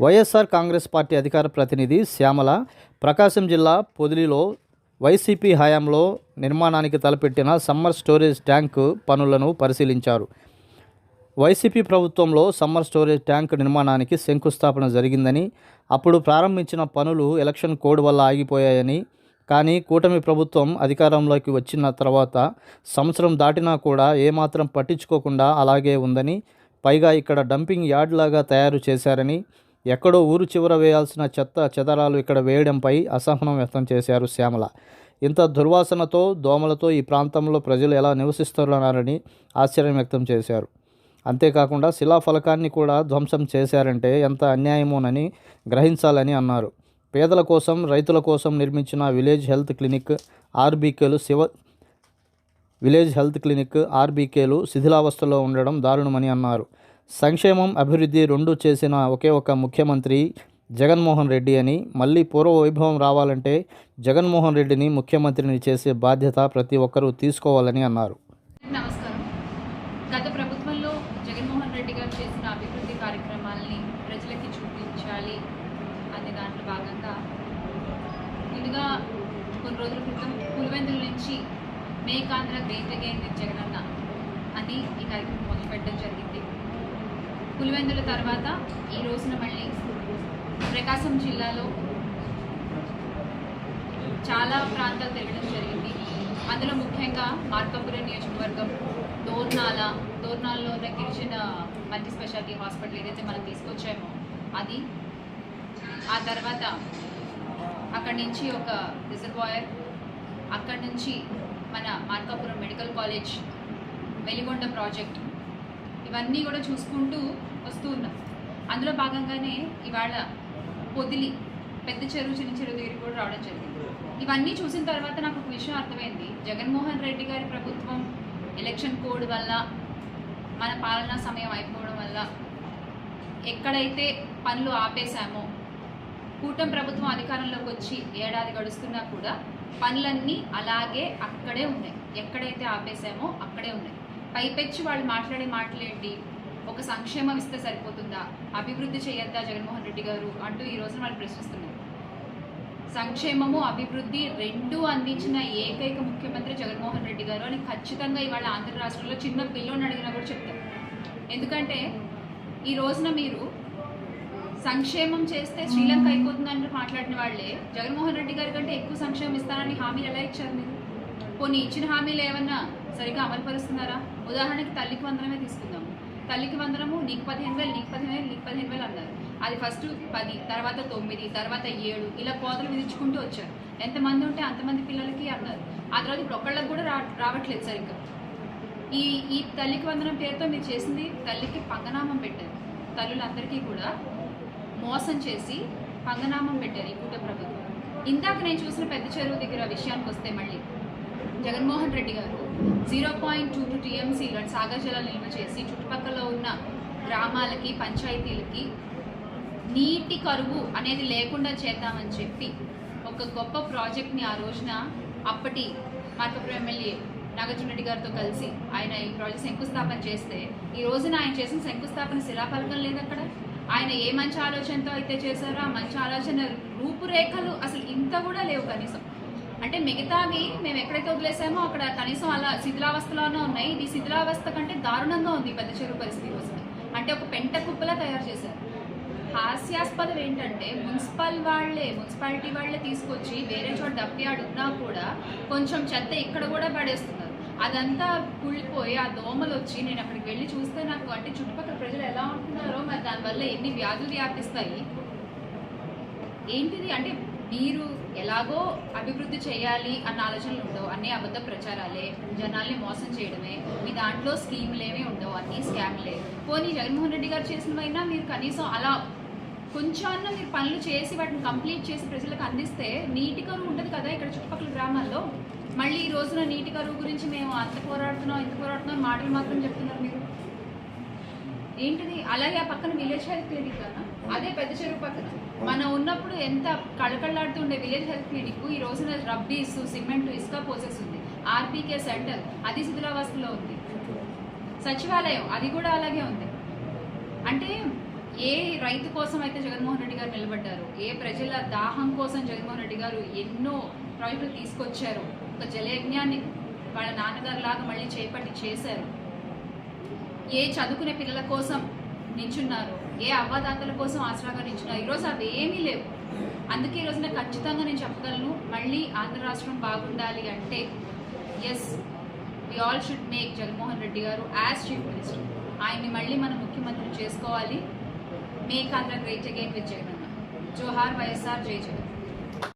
YSR Congress party అధికార ప్రతినిధి శ్యామల ప్రకాశం జిల్లా పొదిలిలో వైసీపీ హయాంలో నిర్మాణానికి తలపెట్టిన సమ్మర్ స్టోరేజ్ ట్యాంకు పనులను పరిశీలించారు. వైసీపీ ప్రభుత్వంలో సమ్మర్ స్టోరేజ్ ట్యాంక్ నిర్మాణానికి శంకుస్థాపన జరిగిందని అప్పుడు ప్రారంభించిన పనులు ఎలక్షన్ కోడ్ వల్ల ఆగిపోయాయని కానీ కూటమి ప్రభుత్వం అధికారంలోకి వచ్చిన తర్వాత సంవత్సరం దాటినా కూడా ఏమాత్రం పట్టించుకోకుండా అలాగే ఉందని పైగా ఇక్కడ డంపింగ్ యార్డ్ లాగా తయారు చేశారని ఎక్కడో ఊరు చివర వేయాల్సిన చెత్త చెదరాలు ఇక్కడ వేయడంపై అసహనం వ్యక్తం చేశారు శ్యామల. ఇంత దుర్వాసనతో దోమలతో ఈ ప్రాంతంలో ప్రజలు ఎలా నివసిస్తున్నారని ఆశ్చర్యం వ్యక్తం చేశారు. అంతేకాకుండా శిలాఫలకాన్ని కూడా ధ్వంసం చేశారంటే ఎంత అన్యాయమోనని గ్రహించాలని అన్నారు. పేదల కోసం రైతుల కోసం నిర్మించిన విలేజ్ హెల్త్ క్లినిక్ ఆర్బీకేలు శివ విలేజ్ హెల్త్ క్లినిక్ ఆర్బీకేలు శిథిలావస్థలో ఉండడం దారుణమని అన్నారు. సంక్షేమం అభివృద్ధి రెండు చేసిన ఒకే ఒక ముఖ్యమంత్రి జగన్మోహన్ రెడ్డి అని మళ్ళీ పూర్వ వైభవం రావాలంటే జగన్మోహన్ రెడ్డిని ముఖ్యమంత్రిని చేసే బాధ్యత ప్రతి ఒక్కరూ తీసుకోవాలని అన్నారు. నమస్కారం. గత ప్రభుత్వంలో జగన్మోహన్ రెడ్డి గారు చేసిన అభివృద్ధి కార్యక్రమాలని ప్రజలకి చూపించాలి అనే దాంట్లో భాగంగా ముందుగా కొన్ని రోజుల క్రితం పులివెందుల నుంచి మేకాంధ్ర ఆంధ్ర అగైన్ జగనన్న అని ఈ కార్యక్రమం మొదలుపెట్టడం జరిగింది. పులివెందుల తర్వాత ఈ రోజున మళ్ళీ ప్రకాశం జిల్లాలో చాలా ప్రాంతాలు తిరగడం జరిగింది. అందులో ముఖ్యంగా మార్కాపురం నియోజకవర్గం దోర్నాల దోర్నాలలో ఉన్న గిరిజన మల్టీ స్పెషాలిటీ హాస్పిటల్ ఏదైతే మనం తీసుకొచ్చామో అది. ఆ తర్వాత అక్కడి నుంచి ఒక రిజర్వాయర్ అక్కడి నుంచి మన Markapuram medical college Veligonda project ఇవన్నీ కూడా చూసుకుంటూ వస్తూ ఉన్నాం. అందులో భాగంగానే ఇవాళ పొదిలి పెద్ద చెరువు చిన్న చెరువు దగ్గరికి కూడా రావడం జరిగింది. ఇవన్నీ చూసిన తర్వాత నాకు ఒక విషయం అర్థమైంది. జగన్మోహన్ రెడ్డి గారి ప్రభుత్వం ఎలక్షన్ కోడ్ వల్ల మన పాలనా సమయం అయిపోవడం వల్ల ఎక్కడైతే పనులు ఆపేశామో కూటమి ప్రభుత్వం అధికారంలోకి వచ్చి ఏడాది గడుస్తున్నా కూడా పనులన్నీ అలాగే అక్కడే ఉన్నాయి. ఎక్కడైతే ఆపేశామో అక్కడే ఉన్నాయి. పైపెచ్చి వాళ్ళు మాట్లాడే మాటలేంటి ఒక సంక్షేమం ఇస్తే సరిపోతుందా? అభివృద్ధి చేయొద్దా జగన్మోహన్ రెడ్డి గారు? అంటూ ఈ రోజున వాళ్ళు ప్రశ్నిస్తున్నారు. సంక్షేమము అభివృద్ధి రెండూ అందించిన ఏకైక ముఖ్యమంత్రి జగన్మోహన్ రెడ్డి గారు అని ఖచ్చితంగా ఇవాళ ఆంధ్ర రాష్ట్రంలో చిన్న పిల్లోని అడిగినా కూడా చెప్తారు. ఎందుకంటే ఈ రోజున మీరు సంక్షేమం చేస్తే శ్రీలంక అయిపోతుందని మాట్లాడిన వాళ్ళే జగన్మోహన్ రెడ్డి గారి కంటే ఎక్కువ సంక్షేమం ఇస్తారని హామీలు ఎలా ఇచ్చారు మీరు? కొన్ని ఇచ్చిన హామీలు ఏమన్నా సరిగ్గా అమలుపరుస్తున్నారా? ఉదాహరణకి తల్లికి వందనమే తీసుకుందాము. తల్లికి వందనము నీకు పదిహేను వేలు నీకు పదిహేను వేలు నీకు పదిహేను వేలు అన్నారు. అది ఫస్ట్ పది తర్వాత తొమ్మిది తర్వాత ఏడు ఇలా కోతలు విధించుకుంటూ వచ్చారు. ఎంతమంది ఉంటే అంతమంది పిల్లలకి అన్నారు. ఆ తర్వాత ఇప్పుడు ఒకళ్ళకి కూడా రా రావట్లేదు సరిగ్గా. ఈ ఈ తల్లికి వందనం పేరుతో మీరు చేసింది తల్లికి పంగనామం పెట్టారు. తల్లులందరికీ కూడా మోసం చేసి పంగనామం పెట్టారు ఈ కూట ప్రభుత్వం ఇందాక నేను చూసిన పెద్ద చెరువు దగ్గర విషయానికి వస్తే మళ్ళీ Jaganmohan Reddy garu zero point two two టీఎంసీలో Sagar జలాలు నిల్వ చేసి చుట్టుపక్కల ఉన్న గ్రామాలకి పంచాయతీలకి నీటి కరువు అనేది లేకుండా చేద్దామని చెప్పి ఒక గొప్ప ప్రాజెక్ట్ని ఆ రోజున అప్పటి మార్కపురం ఎమ్మెల్యే నాగార్జున రెడ్డి గారితో కలిసి ఆయన ఈ ప్రాజెక్ట్ శంకుస్థాపన చేస్తే ఈ రోజున ఆయన చేసిన శంకుస్థాపన శిలాఫలకం లేదు అక్కడ? ఆయన ఏ మంచి ఆలోచనతో అయితే చేశారో ఆ మంచి ఆలోచన రూపురేఖలు అసలు ఇంత కూడా లేవు కనీసం. అంటే మిగతావి మేము ఎక్కడైతే వదిలేసామో అక్కడ కనీసం అలా శిథిలావస్థలోనే ఉన్నాయి. ఇది శిథిలావస్థ కంటే దారుణంగా ఉంది పెద్ద చెరువు పరిస్థితి కోసం. అంటే ఒక పెంట కుప్పలా తయారు చేశారు. హాస్యాస్పదం ఏంటంటే మున్సిపల్ వాళ్ళే మున్సిపాలిటీ వాళ్ళే తీసుకొచ్చి వేరే చోట డబ్బియాడు ఉన్నా కూడా కొంచెం చెత్త ఇక్కడ కూడా పడేస్తున్నారు. అదంతా కుళ్ళిపోయి ఆ దోమలు వచ్చి నేను అక్కడికి వెళ్ళి చూస్తే నాకు అంటే చుట్టుపక్కల ప్రజలు ఎలా ఉంటున్నారో మరి దానివల్ల ఎన్ని వ్యాధులు వ్యాపిస్తాయి? ఏంటిది? అంటే మీరు ఎలాగో అభివృద్ధి చేయాలి అన్న ఆలోచనలు ఉండవు. అన్ని అబద్ధ ప్రచారాలే జనాల్ని మోసం చేయడమే మీ దాంట్లో స్కీములు ఉండవు అన్ని స్కామ్లే. పోనీ జగన్మోహన్ రెడ్డి గారు చేసినవైనా మీరు కనీసం అలా కొంచెం మీరు పనులు చేసి వాటిని కంప్లీట్ చేసి ప్రజలకు అందిస్తే నీటి కరువు ఉంటుంది కదా ఇక్కడ చుట్టుపక్కల గ్రామాల్లో? మళ్ళీ ఈ రోజున నీటి కరువు గురించి మేము అంత పోరాడుతున్నాం ఇంత పోరాడుతున్నాం మాటలు మాత్రం చెప్తున్నారు మీరు. ఏంటిది? అలాగే ఆ పక్కన విలేజ్ హెల్త్ క్లినిక్ కదా? అదే పెద్ద చెరువు పక్కన. మనం ఉన్నప్పుడు ఎంత కళకళలాడుతుండే విలేజ్ హెల్త్ క్లినిక్ ఈ రోజున రబ్బీ ఇసు సిమెంట్ ఇసుక పోసేస్తుంది ఆర్పీకే సెంటర్ అది శిథిలావస్థలో ఉంది. సచివాలయం అది కూడా అలాగే ఉంది. అంటే ఏ రైతు కోసం అయితే జగన్మోహన్ రెడ్డి గారు నిలబడ్డారు ఏ ప్రజల దాహం కోసం జగన్మోహన్ రెడ్డి గారు ఎన్నో ప్రాజెక్టులు తీసుకొచ్చారు ఒక జలయజ్ఞాన్ని వాళ్ళ నాన్నగారు లాగా మళ్ళీ చేపట్టి చేశారు. ఏ చదువుకునే పిల్లల కోసం నించున్నారు. ఏ అవ్వదాతల కోసం ఆసరాగా నించున్నారు? ఈరోజు అవి ఏమీ లేవు. అందుకే ఈరోజు నాకు ఖచ్చితంగా నేను చెప్పగలను మళ్ళీ ఆంధ్ర రాష్ట్రం బాగుండాలి అంటే yes we all should make Jaganmohan Reddy garu as chief minister ఆయన్ని మళ్ళీ మనం ముఖ్యమంత్రి చేసుకోవాలి. Make Andhra great again with Jagan అన్న జోహార్ వైఎస్ఆర్ జై జగన్